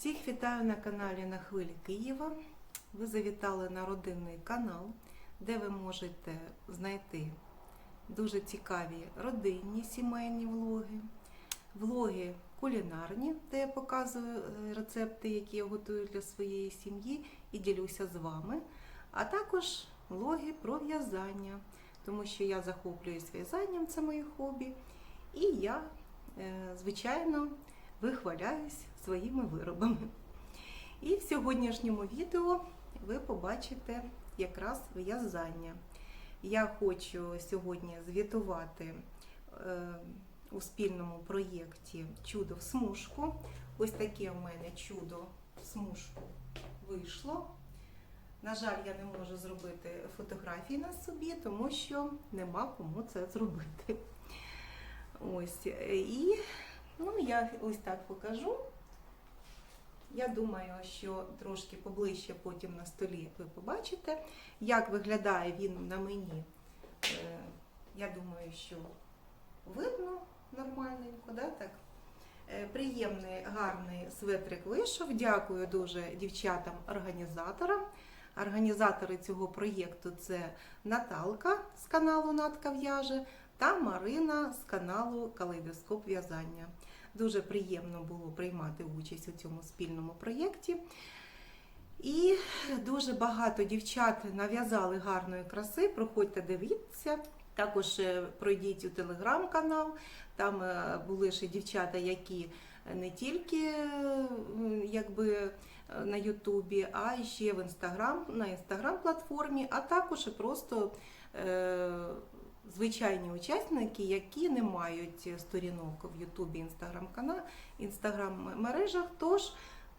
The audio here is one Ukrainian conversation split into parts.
Всіх вітаю на каналі На Хвилі Києва. Ви завітали на родинний канал, де ви можете знайти дуже цікаві родинні сімейні влоги, влоги кулінарні, де я показую е, рецепти, які я готую для своєї сім'ї і ділюся з вами, а також влоги про в'язання, тому що я захоплююсь в'язанням, це моє хобі, і я, е, звичайно, вихваляюсь своїми виробами. І в сьогоднішньому відео ви побачите якраз в'язання. Я хочу сьогодні звітувати е, у спільному проєкті Чудо в смужку. Ось таке в мене чудо в смужку вийшло. На жаль, я не можу зробити фотографії на собі, тому що нема кому це зробити. Ось. І ну, я ось так покажу. Я думаю, що трошки поближче потім на столі ви побачите, як виглядає він на мені. Е, Я думаю, що видно нормальненько, да, так? Е, Приємний, гарний светрик вийшов. Дякую дуже дівчатам-організаторам. Організатори цього проєкту це Наталка з каналу Натка в'яже та Марина з каналу Калейдоскоп в'язання. Дуже приємно було приймати участь у цьому спільному проєкті. І дуже багато дівчат нав'язали гарної краси. Проходьте, дивіться. Також е, пройдіть у телеграм-канал. Там е, були ще дівчата, які не тільки е, якби на Ютубі, а ще в інстаграм, на інстаграм-платформі, а також просто звичайні учасники, які не мають сторінок в Ютубі, інстаграм канал, інстаграм мережах. Тож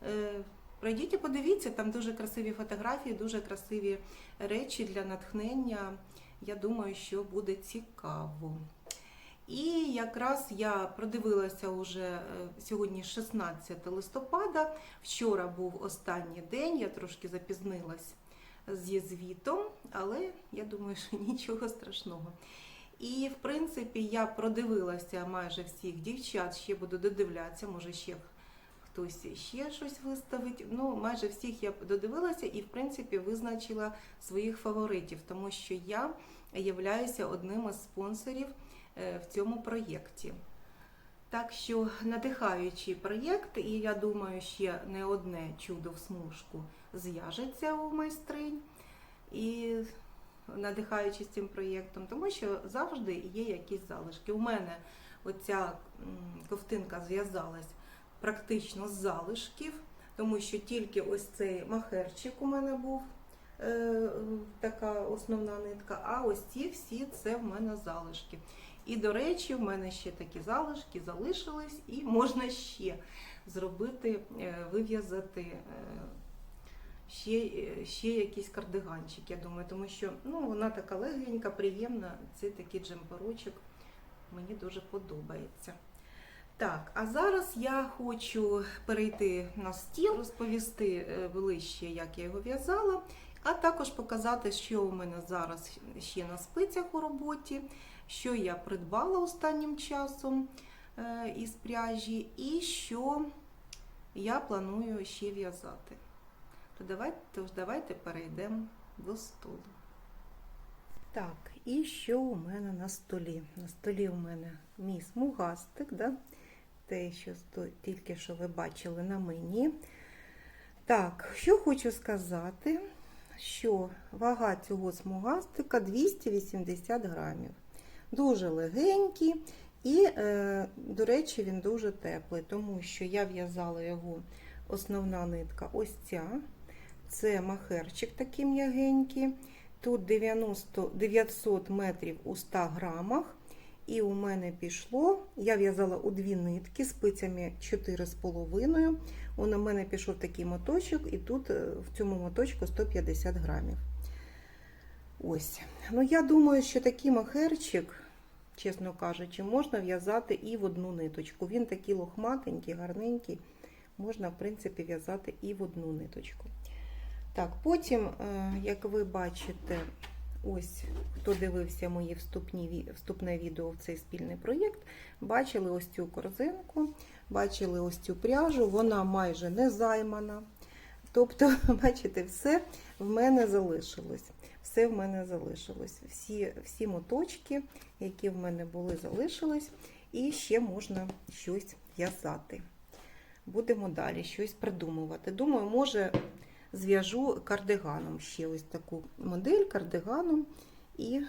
е, пройдіть і подивіться, там дуже красиві фотографії, дуже красиві речі для натхнення. Я думаю, що буде цікаво. І якраз я продивилася уже е, сьогодні 16 листопада. Вчора був останній день, я трошки запізнилась зі звітом, але я думаю, що нічого страшного. І в принципі я продивилася майже всіх дівчат, ще буду додивлятися, може ще хтось ще щось виставить. Ну, майже всіх я додивилася і в принципі визначила своїх фаворитів, тому що я являюся одним із спонсорів е, в цьому проєкті. Так що надихаючий проєкт, і я думаю, ще не одне чудо в смужку зв'яжеться у майстринь. І надихаючись цим проєктом, тому що завжди є якісь залишки. У мене оця ковтинка зв'язалась практично з залишків, тому що тільки ось цей махерчик у мене був. е, Така основна нитка, а ось ці всі це в мене залишки. І, до речі, в мене ще такі залишки залишились, і можна ще зробити, е, вив'язати е, ще, ще якийсь кардиганчик, я думаю, тому що ну, вона така легенька, приємна. Це такий джемперочок. Мені дуже подобається. Так, а зараз я хочу перейти на стіл, розповісти е, ближче, як я його в'язала, а також показати, що у мене зараз ще на спицях у роботі, що я придбала останнім часом е, із пряжі, і що я планую ще в'язати. То давайте, тож давайте перейдемо до столу. Так, і що у мене на столі? На столі у мене мій смугастик, да? те, що тільки що ви бачили на мені. Так, що хочу сказати, що вага цього смугастика 280 грамів. Дуже легенький і, е, до речі, він дуже теплий, тому що я в'язала його основна нитка ось ця. Це махерчик такий м'ягенький. Тут 90, 900 метрів у 100 грамах. І у мене пішло, я в'язала у дві нитки спицями 4,5. У мене пішов такий моточок, і тут е, в цьому моточку 150 грамів. Ось. Ну, я думаю, що такий махерчик, чесно кажучи, можна в'язати і в одну ниточку. Він такий лохматенький, гарненький. Можна, в принципі, в'язати і в одну ниточку. Так, потім, е, як ви бачите, ось хто дивився мої вступні, вступне відео в цей спільний проєкт, бачили ось цю корзинку, бачили ось цю пряжу, вона майже не займана. Тобто, бачите, все в мене залишилось. Все в мене залишилось. Всі, всі моточки, які в мене були, залишились. І ще можна щось в'язати. Будемо далі щось придумувати. Думаю, може зв'яжу кардиганом ще ось таку модель кардиганом. І,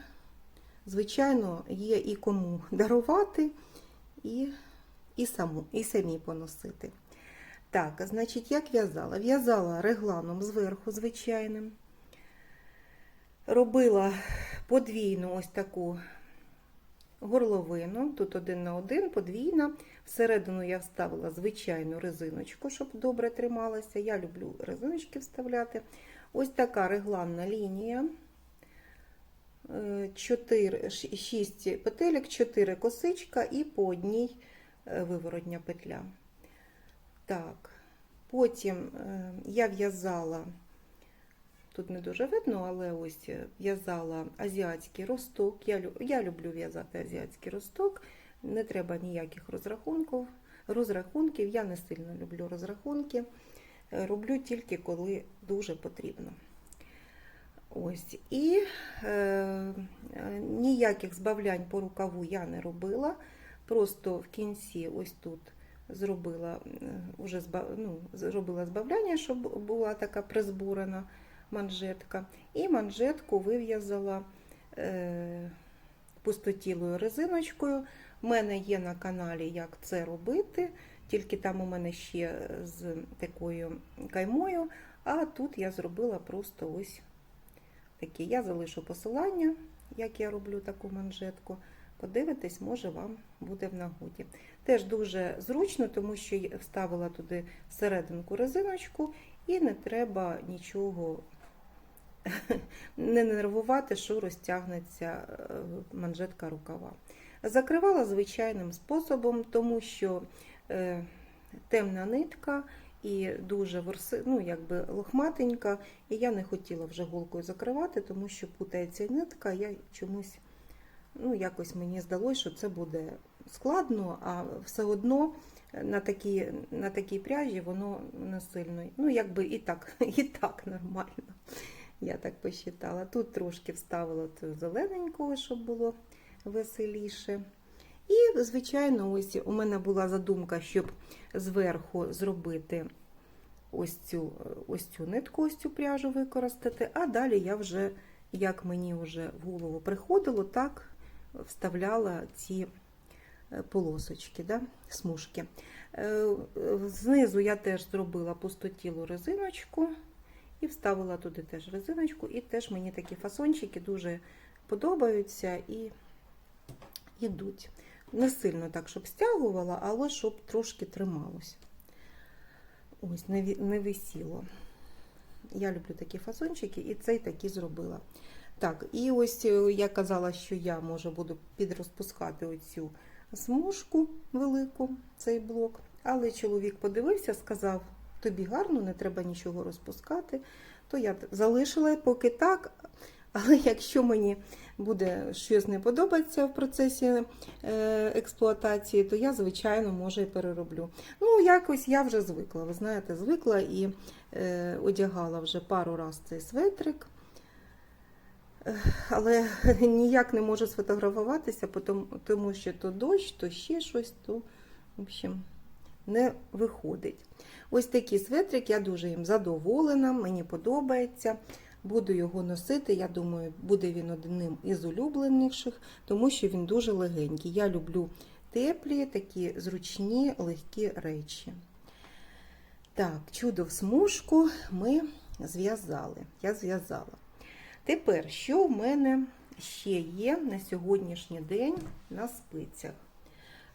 звичайно, є і кому дарувати, і, і, саму, і самі поносити. Так, значить, як в'язала? В'язала регланом зверху, звичайним. Робила подвійну ось таку горловину, тут один на один, подвійна. Всередину я вставила звичайну резиночку, щоб добре трималася. Я люблю резиночки вставляти. Ось така регланна лінія. 4, 6 петелек, 4 косичка і по одній е, виворотня петля. Так, потім е, я в'язала, тут не дуже видно, але ось е, в'язала азіатський росток. Я, я люблю в'язати азіатський росток, не треба ніяких розрахунків. Розрахунків, я не сильно люблю розрахунки. Е, Роблю тільки коли дуже потрібно. Ось. І е, е, ніяких збавлянь по рукаву я не робила. Просто в кінці, ось тут, зробила уже зба, ну, зробила збавляння, щоб була така призбурена манжетка. І манжетку вив'язала е, пустотілою резиночкою. У мене є на каналі, як це робити, тільки там у мене ще з такою каймою, а тут я зробила просто ось такі. Я залишу посилання, як я роблю таку манжетку. Подивитись, може, вам буде в нагоді. Теж дуже зручно, тому що вставила туди всерединку резиночку і не треба нічого не нервувати, що розтягнеться е, манжетка рукава. Закривала звичайним способом, тому що е, темна нитка і дуже ворси, ну, якби лохматенька, і я не хотіла вже голкою закривати, тому що путається нитка, я чомусь, ну, якось мені здалося, що це буде складно, а все одно на такій, на такій пряжі воно не сильно, ну, якби і так, і так нормально. Я так посчитала. Тут трошки вставила цю зелененького, щоб було веселіше. І, звичайно, ось у мене була задумка, щоб зверху зробити ось цю, ось цю нитку, ось цю пряжу використати, а далі я вже, як мені вже в голову приходило, так вставляла ці е, полосочки, да, смужки. Е, Знизу я теж зробила пустотілу резиночку і вставила туди теж резиночку, і теж мені такі фасончики дуже подобаються і йдуть. Не сильно так, щоб стягувала, але щоб трошки трималось. Ось, не, не висіло. Я люблю такі фасончики, і цей такі зробила. Так, і ось е, я казала, що я може буду підрозпускати оцю смужку велику, цей блок. Але чоловік подивився, сказав: тобі гарно, не треба нічого розпускати. То я залишила поки так. Але якщо мені буде щось не подобається в процесі е, експлуатації, то я, звичайно, може і перероблю. Ну, якось я вже звикла, ви знаєте, звикла і е, одягала вже пару разів цей светрик. Е, Але ніяк не можу сфотографуватися, тому що то дощ, то ще щось, то, в общем, не виходить. Ось такий светрик, я дуже їм задоволена, мені подобається. Буду його носити. Я думаю, буде він одним із улюбленіших, тому що він дуже легенький. Я люблю теплі, такі зручні, легкі речі. Так, чудо в смужку ми зв'язали. Я зв'язала. Тепер, що в мене ще є на сьогоднішній день на спицях?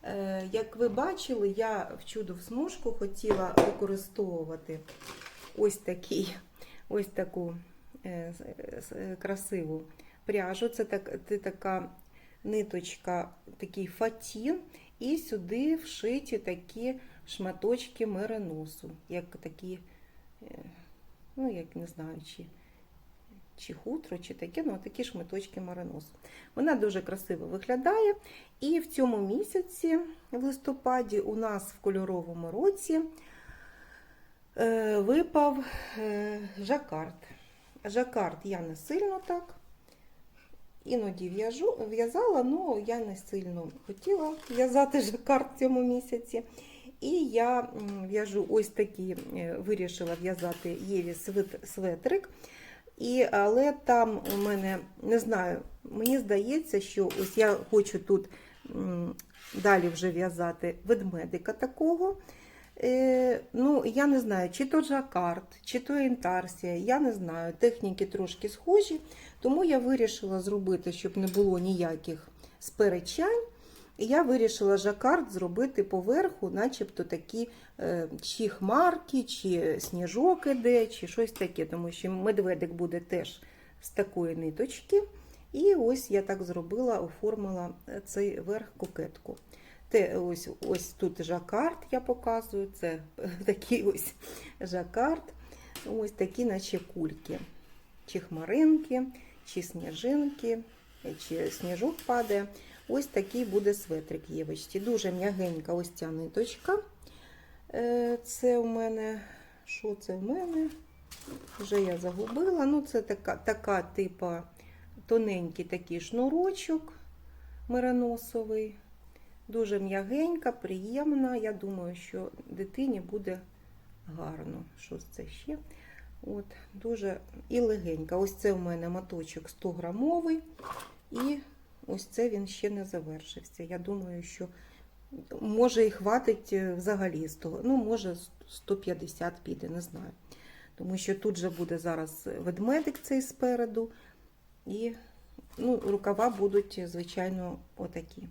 Е, Як ви бачили, я в чудо в смужку хотіла використовувати ось такий, ось таку е, красиву пряжу. Це, так, це така ниточка, такий фатін, і сюди вшиті такі шматочки мериносу, як такі, е, ну, як не знаю, чи чи хутро, чи таке, ну такі шматочки мариносу. Вона дуже красиво виглядає. І в цьому місяці, в листопаді, у нас в кольоровому році е, випав е, жакард. Жакард я не сильно так. Іноді в'язала, але я не сильно хотіла в'язати жакард в цьому місяці. І я в'яжу ось такі, е, вирішила в'язати Єві светрик. І, але там у мене, не знаю, мені здається, що ось я хочу тут далі вже в'язати ведмедика такого. Е, ну, я не знаю, чи то жакард, чи то інтарсія, я не знаю. Техніки трошки схожі, тому я вирішила зробити, щоб не було ніяких сперечань. І я вирішила жакард зробити поверху, начебто такі е, чи хмарки, чи сніжок іде, чи щось таке, тому що медведик буде теж з такої ниточки. І ось я так зробила, оформила цей верх кокетку. Те, ось, ось тут жакард я показую, це такий ось жакард, ось такі, наче кульки, чи хмаринки, чи сніжинки, чи сніжок падає. Ось такий буде светрик Євочці. Дуже м'ягенька ось ця ниточка. Е, Це у мене, що це в мене? Вже я загубила. Ну, це така, така типа тоненький такий шнурочок мериносовий. Дуже м'ягенька, приємна. Я думаю, що дитині буде гарно. Що це ще? От, Дуже і легенька. Ось це у мене моточок 100 грамовий. І ось це він ще не завершився. Я думаю, що може і хватить е, взагалі з того. Ну, може, 150 піде, не знаю. Тому що тут же буде зараз ведмедик цей спереду. І ну, рукава будуть, звичайно, отакі.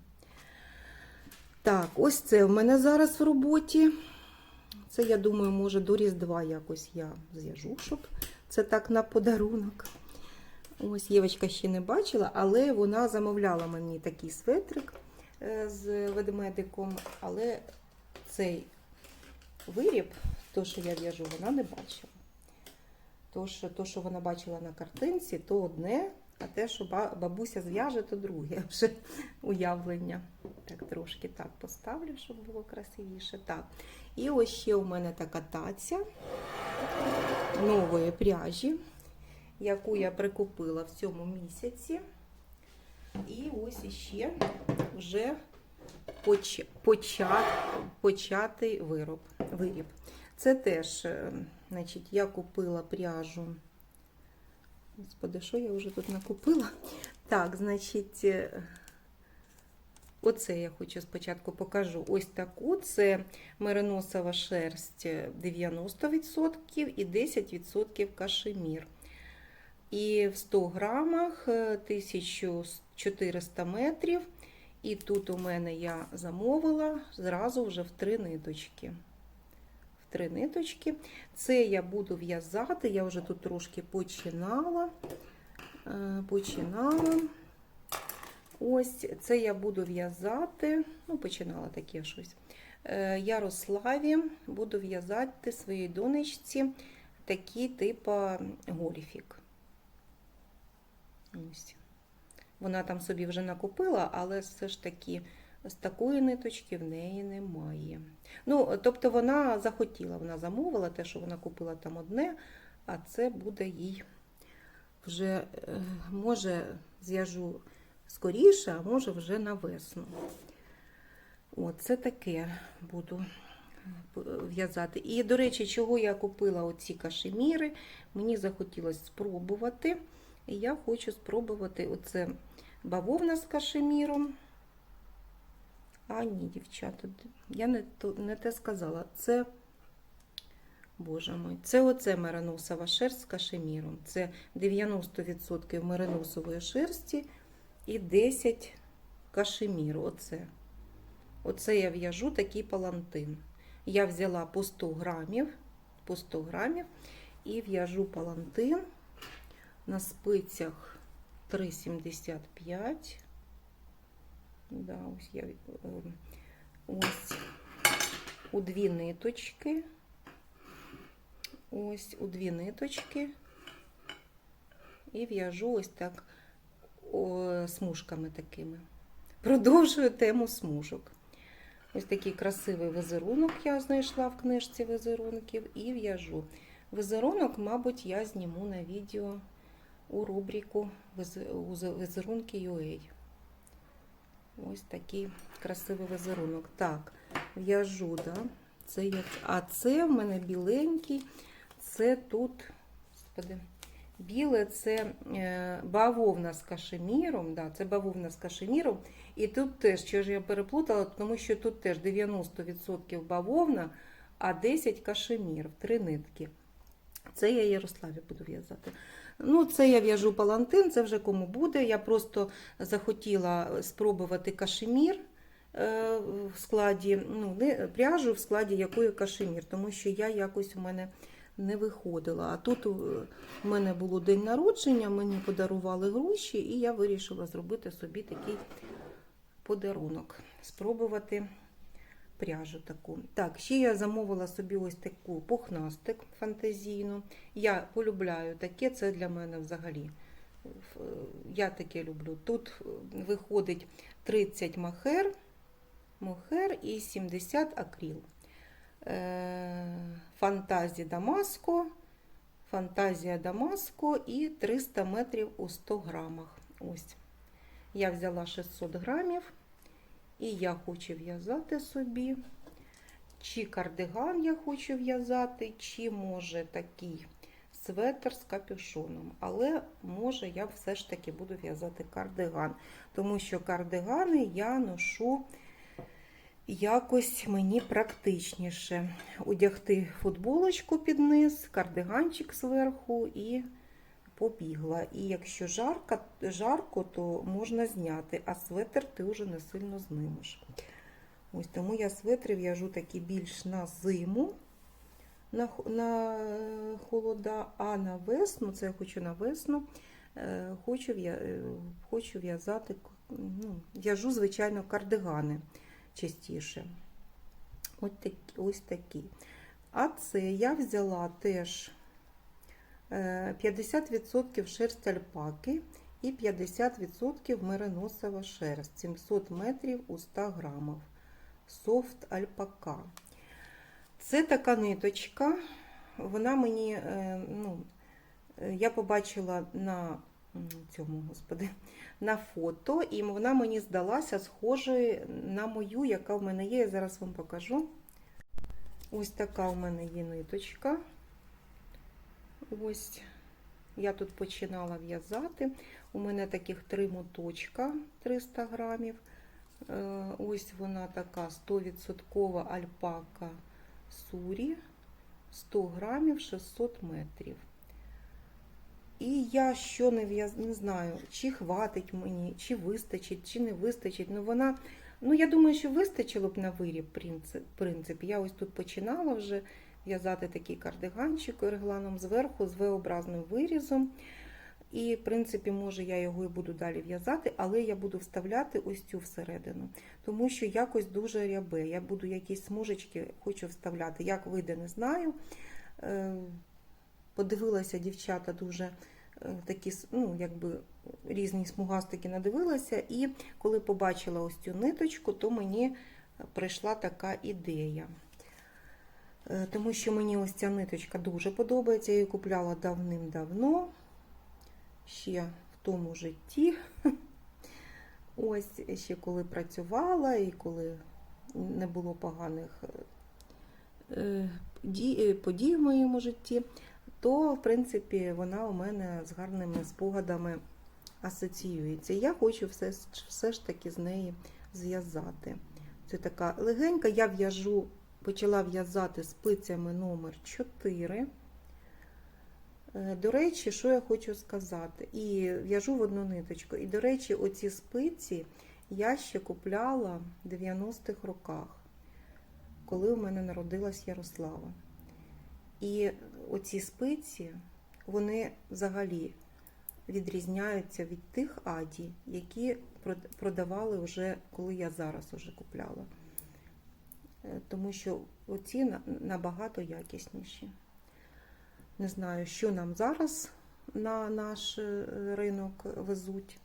Так, ось це в мене зараз в роботі. Це, я думаю, може до Різдва якось я зв'яжу, щоб це так на подарунок. Ось Євочка ще не бачила, але вона замовляла мені такий светрик е, з ведмедиком, але цей виріб, то, що я в'яжу, вона не бачила. Тож, то, що вона бачила на картинці, то одне, а те, що бабуся зв'яже, то друге вже уявлення. Так, трошки так поставлю, щоб було красивіше. Так. І ось ще у мене така таця нової пряжі, яку я прикупила в цьому місяці. І ось іще вже поч... почат... початий вироб, виріб. Це теж, е, значить, я купила пряжу. Господи, що я вже тут накупила? Так, значить, е, оце я хочу спочатку покажу. Ось таку. Це мериносова шерсть 90% і 10% кашемір. І в 100 грамах е, 1400 метрів. І тут у мене я замовила зразу вже в три ниточки. В три ниточки. Це я буду в'язати. Я вже тут трошки починала. Е, Починала. Ось це я буду в'язати. Ну, починала таке щось. Е, Ярославі буду в'язати своїй донечці такий типу гольфік. Ось. Вона там собі вже накупила, але все ж таки з такої ниточки в неї немає. Ну, тобто вона захотіла, вона замовила те, що вона купила там одне, а це буде їй вже, е, може, зв'яжу скоріше, а може вже на весну. От, це таке буду е, в'язати. І, до речі, чого я купила оці кашеміри, мені захотілося спробувати. І я хочу спробувати оце бавовна з кашеміром. А ні, дівчата, я не, то, не те сказала. Це, боже мой, це оце мериносова шерсть з кашеміром. Це 90% мериносової шерсті і 10 кашеміру. Оце. Оце я в'яжу такий палантин. Я взяла по 100 грамів, по 100 грамів і в'яжу палантин на спицях 3,75. Да, ось я е, ось у дві ниточки. Ось у дві ниточки. і в'яжу ось так о, смужками такими. Продовжую тему смужок. Ось такий красивий візерунок я знайшла в книжці візерунків і в'яжу. Візерунок, мабуть, я зніму на відео у рубрику «Віз- візерунки UA. Ось такий красивий візерунок. Так, в'яжу, да? Це як... А це в мене біленький. Це тут, господи, біле це е, бавовна з кашеміром. Да, це бавовна з кашеміром. І тут теж, що ж я переплутала, тому що тут теж 90% бавовна, а 10 кашемір, три нитки. Це я Ярославі буду в'язати. Ну, це я в'яжу палантин, це вже кому буде. Я просто захотіла спробувати кашемір е, в складі, ну, не пряжу в складі якої кашемір, тому що я якось у мене не виходила. А тут у мене було день народження, мені подарували гроші, і я вирішила зробити собі такий подарунок. Спробувати пряжу таку. Так, ще я замовила собі ось таку пухнастик фантазійну. Я полюбляю таке, це для мене взагалі. Я таке люблю. Тут виходить 30 махер, мохер і 70 акріл. Е, Фантазія Дамаско, фантазія Дамаско і 300 метрів у 100 грамах. Ось. Я взяла 600 грамів. І я хочу в'язати собі, чи кардиган я хочу в'язати, чи може такий светр з капюшоном. Але може я все ж таки буду в'язати кардиган, тому що кардигани я ношу якось мені практичніше. Одягти футболочку під низ, кардиганчик зверху і побігла. І якщо жарко, жарко, то можна зняти, а светр ти вже не сильно знимеш. Ось тому я светри в'яжу такі більш на зиму, на, на е, холода, а на весну, це я хочу на весну, е, хочу, е, хочу в'язати, ну, в'яжу, звичайно, кардигани частіше. Ось такі, ось такі. А це я взяла теж 50% шерсть альпаки і 50% мериносова шерсть. 700 метрів у 100 грамів. Софт альпака. Це така ниточка. Вона мені, е, ну, е, я побачила на цьому, господи, на фото, і вона мені здалася схожою на мою, яка в мене є. Я зараз вам покажу. Ось така у мене є ниточка. Ось я тут починала в'язати. У мене таких три моточка 300 грамів. Е, Ось вона така 100% альпака сурі, 100 грамів 600 метрів. І я що не в'яз... не знаю, чи хватить мені, чи вистачить, чи не вистачить. Ну вона, ну я думаю, що вистачило б на виріб, принцип. принцип. Я ось тут починала вже в'язати такий кардиганчик регланом зверху з V-образним вирізом. І, в принципі, може, я його і буду далі в'язати, але я буду вставляти ось цю всередину, тому що якось дуже рябе. Я буду якісь смужечки хочу вставляти. Як вийде, не знаю. Е, Подивилася дівчата дуже е, такі, ну, якби різні смугастики надивилася, і коли побачила ось цю ниточку, то мені прийшла така ідея. Е, Тому що мені ось ця ниточка дуже подобається. Я її купляла давним-давно, ще в тому житті. Ось ще коли працювала і коли не було поганих е, е, подій в моєму житті, то, в принципі, вона у мене з гарними спогадами асоціюється. Я хочу все, все ж таки з неї зв'язати. Це така легенька. Я в'яжу, почала в'язати спицями номер 4. Е, До речі, що я хочу сказати? І в'яжу в одну ниточку. І, до речі, оці спиці я ще купляла в 90-х роках, коли у мене народилась Ярослава. І оці спиці, вони взагалі відрізняються від тих аді, які продавали вже, коли я зараз вже купляла. Е, Тому що оці набагато якісніші. Не знаю, що нам зараз на наш е, ринок везуть.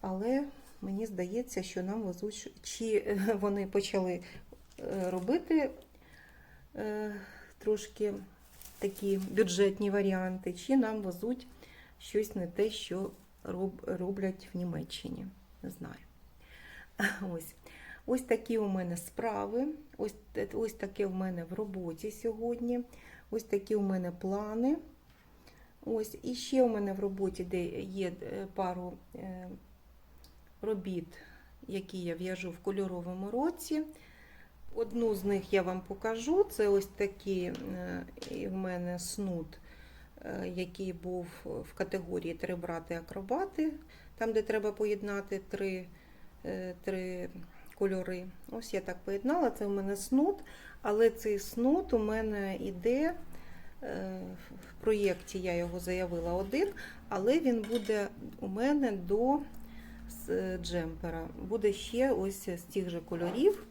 Але мені здається, що нам везуть, чи е, вони почали робити трошки такі бюджетні варіанти, чи нам везуть щось не те, що роблять в Німеччині. Не знаю. Ось. Ось такі у мене справи. Ось, ось таке в мене в роботі сьогодні. Ось такі у мене плани. Ось. І ще у мене в роботі, де є е, пару е, робіт, які я в'яжу в кольоровому році. Одну з них я вам покажу. Це ось такий е, в мене снуд, який був в категорії Три брати-акробати, там, де треба поєднати три, три кольори. Ось я так поєднала. Це в мене снуд, але цей снуд у мене іде. е, В проєкті я його заявила один, але він буде у мене до джемпера. Буде ще ось з тих же кольорів,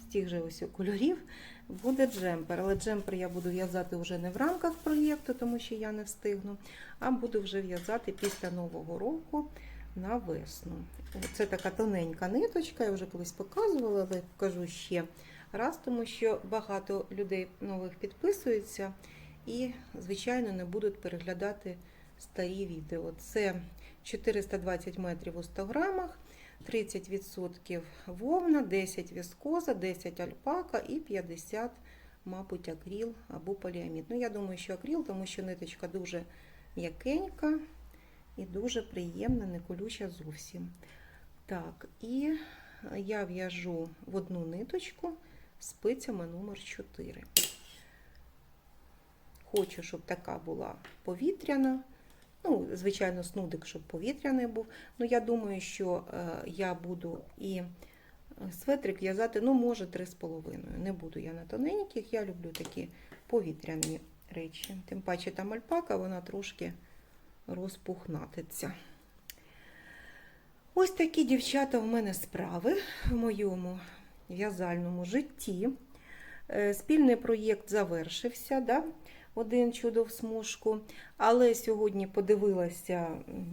з тих же ось кольорів буде джемпер. Але джемпер я буду в'язати вже не в рамках проєкту, тому що я не встигну, а буду вже в'язати після Нового року на весну. Це така тоненька ниточка, я вже колись показувала, але покажу ще раз, тому що багато людей нових підписуються і, звичайно, не будуть переглядати старі відео. Це 420 метрів у 100 грамах, 30% вовна, 10 віскоза, 10 альпака і 50, мабуть, акріл або поліамід. Ну, я думаю, що акріл, тому що ниточка дуже м'якенька і дуже приємна, не колюча зовсім. Так, і я в'яжу в одну ниточку спицями номер 4. Хочу, щоб така була повітряна. Ну, звичайно, снудик, щоб повітряний був. Ну, я думаю, що е, я буду і светрик в'язати, ну, може, 3,5. Не буду я на тоненьких, я люблю такі повітряні речі. Тим паче там альпака, вона трошки розпухнатиться. Ось такі дівчата в мене справи в моєму в'язальному житті. Е, Спільний проєкт завершився. Да? один чудо в смужку. Але сьогодні подивилася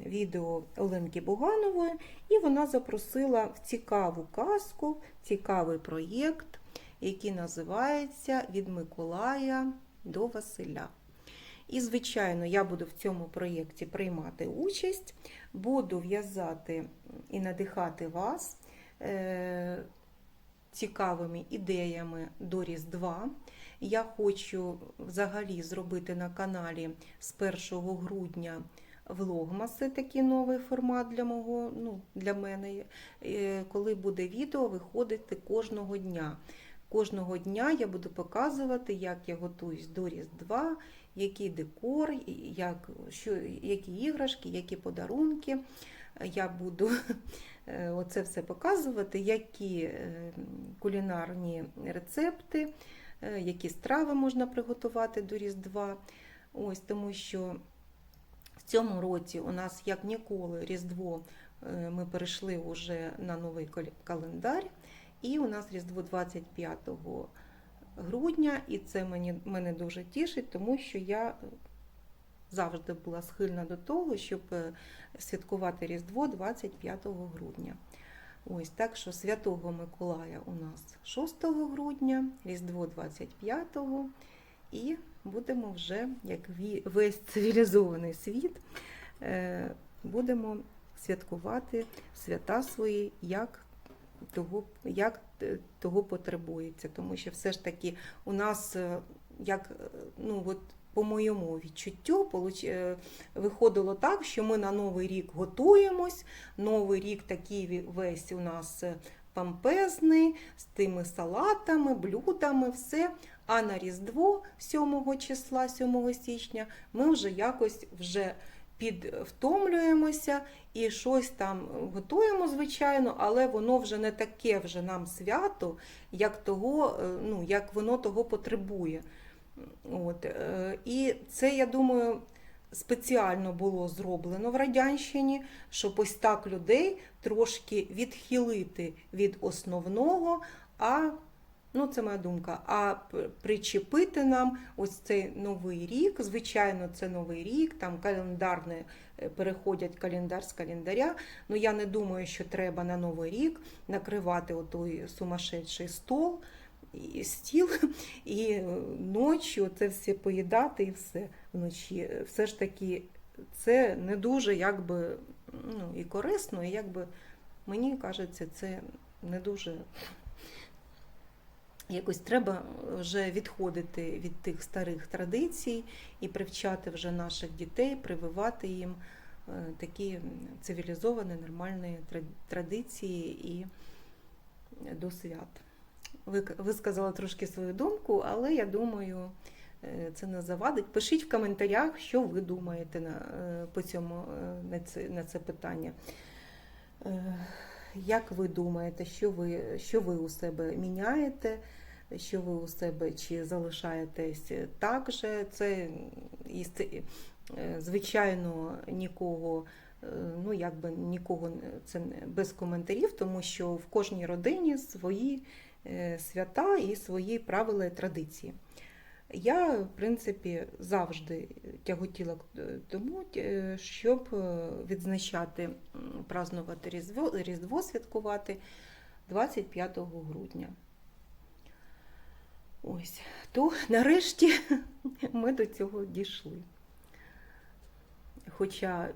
відео Оленки Буганової, і вона запросила в цікаву казку, цікавий проєкт, який називається Від Миколая до Василя. І, звичайно, я буду в цьому проєкті приймати участь, буду в'язати і надихати вас е, цікавими ідеями до Різдва. Я хочу взагалі зробити на каналі з 1 грудня влогмаси, такий новий формат для мого, ну, для мене, е, коли буде відео виходити кожного дня. Кожного дня я буду показувати, як я готуюсь до Різдва, який декор, як, що, які іграшки, які подарунки. Я буду е, оце все показувати, які е, кулінарні рецепти, е, які страви можна приготувати до Різдва. Ось Тому що в цьому році у нас, як ніколи, Різдво ми перейшли вже на новий кал- календар. І у нас Різдво 25 грудня, і це мені, мене дуже тішить, тому що я завжди була схильна до того, щоб е, святкувати Різдво 25 грудня. Ось так що Святого Миколая у нас 6 грудня, Різдво 25 і будемо вже, як весь цивілізований світ, е, будемо святкувати свята свої, як того, як е, того потребується. Тому що все ж таки у нас, е, як е, ну от по моєму відчуттю, виходило так, що ми на Новий рік готуємось. Новий рік такий весь у нас помпезний, з тими салатами, блюдами, все. А на Різдво 7 числа, 7 січня, ми вже якось вже підвтомлюємося і щось там готуємо, звичайно, але воно вже не таке вже нам свято, як, того, е, ну, як воно того потребує. От. е, І це, я думаю, спеціально було зроблено в Радянщині, щоб ось так людей трошки відхилити від основного, а Ну, це моя думка. А причепити нам ось цей новий рік. Звичайно, це новий рік, там календарне е, переходять календар з календаря. Ну я не думаю, що треба на новий рік накривати отой сумасшедший стол і стіл, і е, ночі це все поїдати і все вночі. Все ж таки, це не дуже якби ну, і корисно, і якби мені кажеться, це не дуже. Якось треба вже відходити від тих старих традицій і привчати вже наших дітей, прививати їм е, такі цивілізовані, нормальні традиції і до свят. Ви, ви сказали трошки свою думку, але я думаю, е, це не завадить. Пишіть в коментарях, що ви думаєте на, е, по цьому, е, на, це, на це питання. Як ви думаєте, що ви, що ви у себе міняєте? Що ви у себе чи залишаєтесь так же? Це е, звичайно нікого, е, ну якби нікого це без коментарів, тому що в кожній родині свої е, свята і свої правила і традиції. Я, в принципі, завжди тяготіла к тому, е, щоб е, відзначати, празнувати Різдво, Різдво святкувати 25 грудня. Ось, то нарешті ми до цього дійшли. Хоча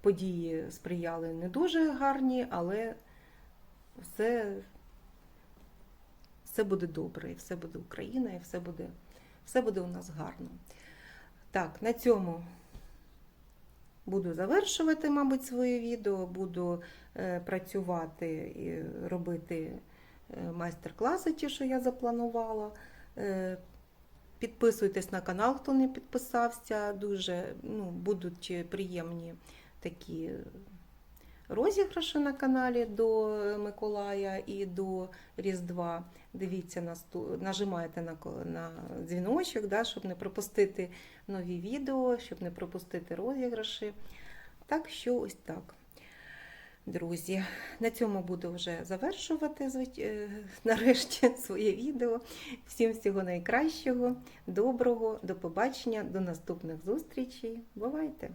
події сприяли не дуже гарні, але все, все буде добре, і все буде Україна, і все буде, все буде у нас гарно. Так, на цьому буду завершувати, мабуть, своє відео, буду е, працювати і робити е, майстер-класи, ті, що я запланувала. Е, Підписуйтесь на канал, хто не підписався. Дуже ну, будуть приємні такі розіграші на каналі до Миколая і до Різдва. Дивіться, насту- нажимайте на, на дзвіночок, да, щоб не пропустити нові відео, щоб не пропустити розіграші. Так що ось так. Друзі, на цьому буду вже завершувати е, нарешті своє відео. Всім всього найкращого, доброго, до побачення, до наступних зустрічей. Бувайте!